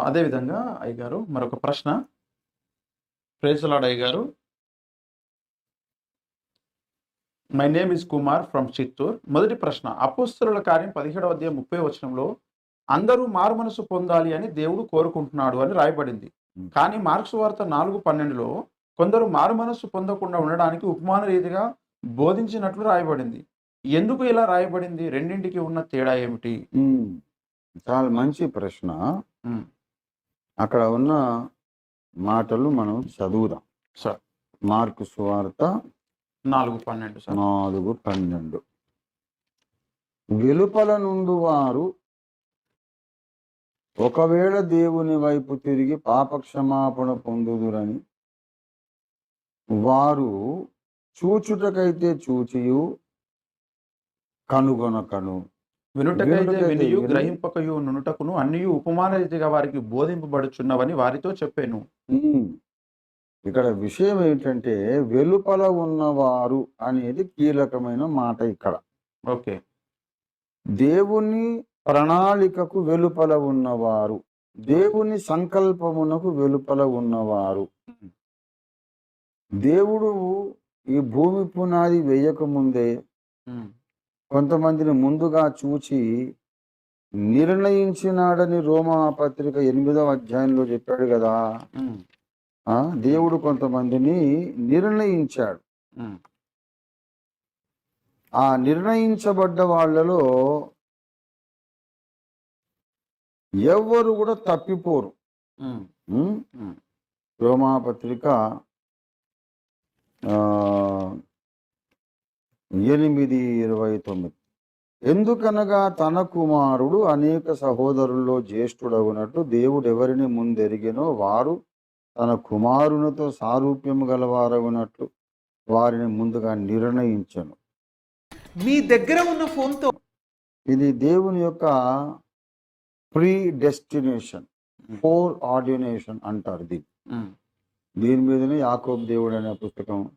అదేవిధంగా అయ్యగారు మరొక ప్రశ్న. ప్రేసలాడ్ అయ్యగారు my name is Kumar from Chittoor మొదటి ప్రశ్న అపోస్తలుల కార్యం పదిహేడవ అధ్యాయం ముప్పై వచనంలో అందరూ మారు మనసు పొందాలి అని దేవుడు కోరుకుంటున్నాడు అని రాయబడింది. కానీ మార్క్స్ వార్త నాలుగు పన్నెండులో కొందరు మారు మనస్సు పొందకుండా ఉండడానికి ఉపమాన రీతిగా బోధించినట్లు రాయబడింది. ఎందుకు ఇలా రాయబడింది? రెండింటికి ఉన్న తేడా ఏమిటి? చాలా మంచి ప్రశ్న. అక్కడ ఉన్న మాటలు మనం చదువుదాం. సార్. మార్కు సువార్త నాలుగు పన్నెండు నాలుగు పన్నెండు. వెలుపల నుండి వారు ఒకవేళ దేవుని వైపు తిరిగి పాపక్షమాపణ పొందుదురని వారు చూచుటకైతే చూచియు కనుగొనకను. వినుటకైతే వినియు విని- గ్రహింపకయు నునుటకును అన్ని ఉపమాన రీతిగా వారికి బోధింపబడుచున్నవని వారితో చెప్పాను. ఇక్కడ విషయం ఏంటంటే వెలుపల ఉన్నవారు అనేది కీలకమైన మాట ఇక్కడ. ఓకే. దేవుని ప్రణాళికకు వెలుపల ఉన్నవారు దేవుని సంకల్పమునకు వెలుపల ఉన్నవారు. దేవుడు ఈ భూమి పునాది వేయకముందే కొంతమందిని ముందుగా చూచి నిర్ణయించినాడని రోమా పత్రిక ఎనిమిదవ అధ్యాయంలో చెప్పాడు కదా. దేవుడు కొంతమందిని నిర్ణయించాడు. ఆ నిర్ణయించబడ్డ వాళ్ళలో ఎవ్వరు కూడా తప్పిపోరు. రోమాపత్రిక ఆ, ఎనిమిది ఇరవై తొమ్మిది. ఎందుకనగా తన కుమారుడు అనేక సహోదరుల్లో జ్యేష్ఠుడగునట్టు దేవుడు ఎవరిని ముందెరిగినో వారు తన కుమారునితో సారూప్యము గలవారగునట్లు వారిని ముందుగా నిర్ణయించను. మీ దగ్గర ఉన్న ఫోన్తో ఇది దేవుని యొక్క ప్రీ డెస్టినేషన్ ఫోర్ ఆర్డినేషన్ అంటారు దీన్ని. దీని మీదనే యాకోబ్ దేవుడు అనే పుస్తకం.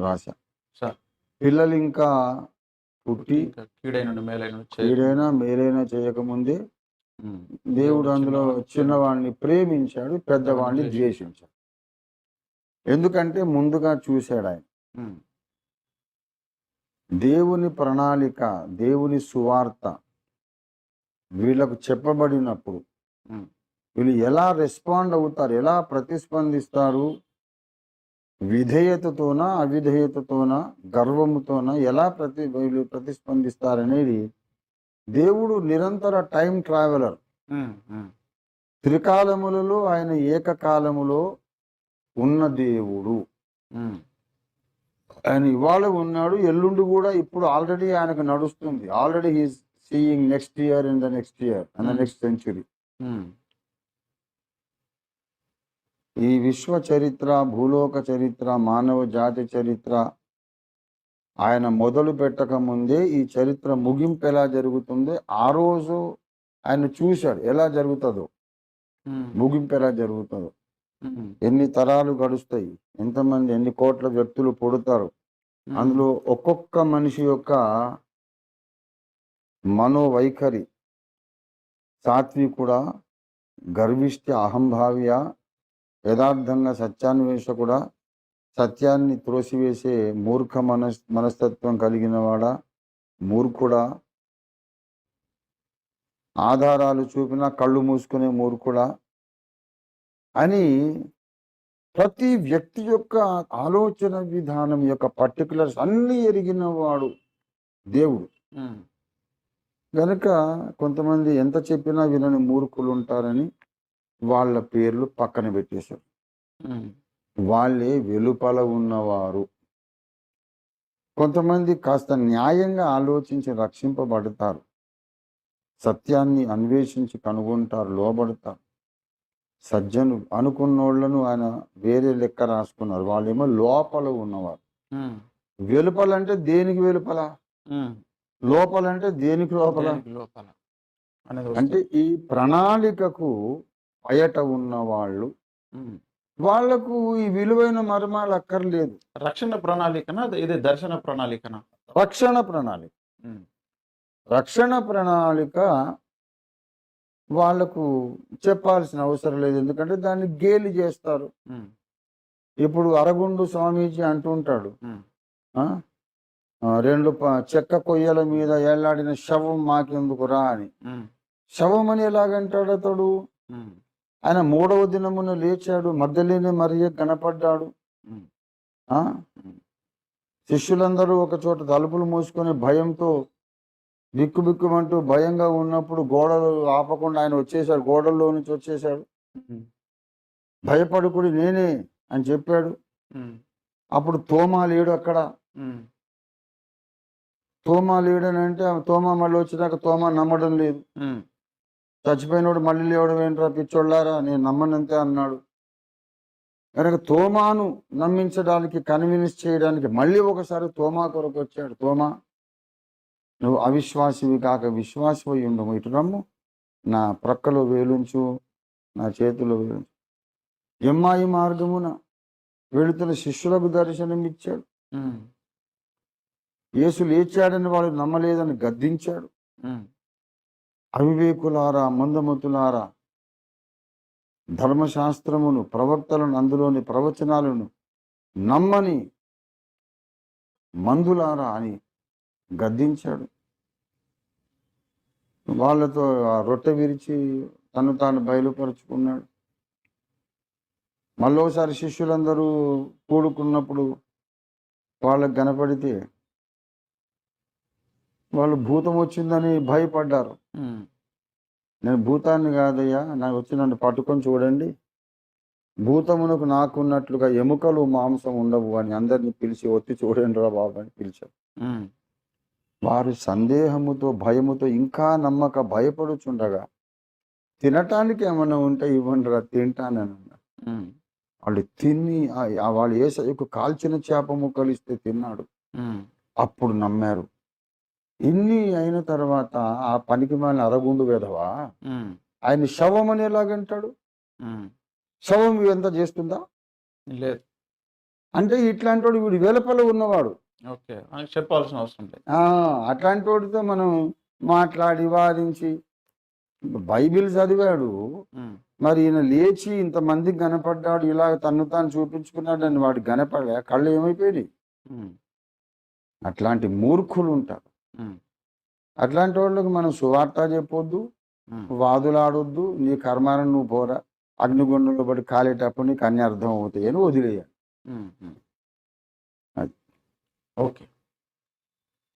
రాశా సార్. పిల్లలు ఇంకా పుట్టి కీడైన మేలైన ఏదైనా మేలైనా చేయకముందే దేవుడు అందులో చిన్నవాడిని ప్రేమించాడు పెద్దవాడిని ద్వేషించాడు. ఎందుకంటే ముందుగా చూశాడు ఆయన. దేవుని ప్రణాళిక దేవుని సువార్త వీళ్ళకు చెప్పబడినప్పుడు. వీళ్ళు ఎలా రెస్పాండ్ అవుతారు ఎలా ప్రతిస్పందిస్తారు విధేయతతోనా అవిధేయతతోనా గర్వముతోనా ఎలా ప్రతి వీళ్ళు ప్రతిస్పందిస్తారనేది దేవుడు నిరంతర టైం ట్రావెలర్. త్రికాలములలో ఆయన ఏకకాలములో ఉన్న దేవుడు. ఆయన ఇవాళ ఉన్నాడు ఎల్లుండి కూడా ఇప్పుడు ఆల్రెడీ ఆయనకు నడుస్తుంది. Already he's seeing next year in the next year and the. Next century. ఈ విశ్వ చరిత్ర భూలోక చరిత్ర మానవ జాతి చరిత్ర ఆయన మొదలు పెట్టక ముందే ఈ చరిత్ర ముగింపు ఎలా జరుగుతుందో? ఆ రోజు ఆయన చూశాడు ఎలా జరుగుతుందో. ముగింపు ఎలా జరుగుతుందో. ఎన్ని తరాలు గడుస్తాయి ఎంతమంది ఎన్ని కోట్ల వ్యక్తులు పుడతారు. అందులో ఒక్కొక్క మనిషి యొక్క మనోవైఖరి సాత్వికుడా గర్విష్టి అహంభావ్య యథార్థంగా సత్యాన్వేషకుడా సత్యాన్ని త్రోసివేసే మూర్ఖ మనస్ మనస్తత్వం కలిగిన వాడా? మూర్ఖుడా? ఆధారాలు చూపినా కళ్ళు మూసుకునే మూర్ఖుడా? అని ప్రతి వ్యక్తి యొక్క ఆలోచన విధానం యొక్క పర్టికులర్స్ అన్ని ఎరిగిన వాడు దేవుడు. గనుక కొంతమంది ఎంత చెప్పినా వినని మూర్ఖులు ఉంటారని వాళ్ళ పేర్లు పక్కన పెట్టేశారు. వాళ్ళే వెలుపల ఉన్నవారు. కొంతమంది కాస్త న్యాయంగా ఆలోచించి రక్షింపబడతారు. సత్యాన్ని అన్వేషించి కనుగొంటారు లోబడతారు. సజ్జను అనుకున్నోళ్ళను ఆయన వేరే లెక్క రాసుకున్నారు. వాళ్ళేమో లోపల ఉన్నవారు. వెలుపలంటే దేనికి వెలుపల? లోపలంటే దేనికి లోపల? అంటే. ఈ ప్రణాళికకు బయట ఉన్న వాళ్ళు. వాళ్ళకు ఈ విలువైన మర్మాలు అక్కర్లేదు. రక్షణ ప్రణాళికనా? ఇది దర్శన ప్రణాళికనా? రక్షణ ప్రణాళిక. రక్షణ ప్రణాళిక వాళ్ళకు చెప్పాల్సిన అవసరం లేదు. ఎందుకంటే దాన్ని గేలి చేస్తారు. ఇప్పుడు అరగుండు స్వామీజీ అంటుంటాడు. రెండు చెక్క కొయ్యల మీద ఏలాడిన శవం మాకెందుకురా అని. శవం అని ఎలాగంటాడు అతడు? ఆయన మూడవ దినమున లేచాడు. మధ్యలోనే మరియ కనపడ్డాడు. శిష్యులందరూ ఒక చోట తలుపులు మూసుకొని భయంతో బిక్కు బిక్కుమంటూ భయంగా ఉన్నప్పుడు గోడలు ఆపకుండా ఆయన వచ్చేసాడు గోడల్లో నుంచి వచ్చేసాడు భయపడుకుడి నేనే అని చెప్పాడు. అప్పుడు తోమా లేడు అక్కడ. తోమా లేడని అంటే తోమా మళ్ళీ వచ్చినాక తోమా నమ్మడం లేదు. చచ్చిపోయినోడు మళ్ళీ లేవడం ఏంట్రా పిచ్చోళ్ళారా? నేను నమ్మనంతే అన్నాడు. కనుక తోమాను నమ్మించడానికి కన్విన్స్ చేయడానికి మళ్ళీ ఒకసారి తోమా కొరకు వచ్చాడు. తోమా నువ్వు అవిశ్వాసివి కాక విశ్వాసివి ఉండము. ఇటు రమ్ము. నా ప్రక్కలో వేలుంచు నా చేతిలో వేలుంచు. ఎమ్మాయి మార్గమున వెళుతున్న శిష్యులకు దర్శనం ఇచ్చాడు. యేసు లేచాడని వాడు నమ్మలేదని గద్దించాడు. అవివేకులారా మందమతులారా ధర్మశాస్త్రమును ప్రవక్తలను అందులోని ప్రవచనాలను నమ్మని మందులారా అని గద్దించాడు. వాళ్ళతో ఆ రొట్టె విరిచి తను తాను బయలుపరుచుకున్నాడు. మళ్ళోసారి శిష్యులందరూ కూడుకున్నప్పుడు వాళ్ళకు కనపడితే వాళ్ళు భూతం వచ్చిందని భయపడ్డారు. నేను భూతాన్ని కాదయ్యా నాకు వచ్చి నన్ను పట్టుకొని చూడండి. భూతమునకు నాకున్నట్లుగా ఎముకలు మాంసం ఉండవు అని అందరిని పిలిచి ఒత్తి చూడండి రా బాబు అని పిలిచారు వారు సందేహముతో భయముతో ఇంకా నమ్మక భయపడుచుండగా తినటానికి ఏమన్నా ఉంటే ఇవ్వండి రా తింటానని వాళ్ళు తిని వాళ్ళు ఏసయ్యకు కాల్చిన చేప ముక్కలు ఇస్తే తిన్నాడు. అప్పుడు నమ్మారు. ఇన్ని అయిన తర్వాత ఆ పనికి మాలిన అరగుండు వెధవా? ఉమ్, ఆయన శవం అని ఎలాగంటాడు శవం ఎంత చేస్తుందా? లేదు. అంటే ఇట్లాంటి వాడు వీడు వెలపల ఉన్నవాడు. ఓకే. చెప్పాల్సిన అవసరం లేదు. అట్లాంటి వాడితో మనం మాట్లాడి వారించి బైబిల్ చదివాడు. మరి ఈయన లేచి ఇంతమందికి కనపడ్డాడు ఇలా తన్ను తాను చూపించుకున్నాడు అని వాడు కనపడలే కళ్ళు ఏమైపోయినాయి? అట్లాంటి మూర్ఖులు ఉంటారు అట్లాంటి వాళ్ళకి మనం సువార్త చెప్పొద్దు. వాదులాడొద్దు నీ కర్మాలను నువ్వు పోరా అగ్నిగుండంలో పడి కాలేటప్పుడు నీకు అన్ని అర్థం అవుతాయి అని వదిలేయాలి. అది. ఓకే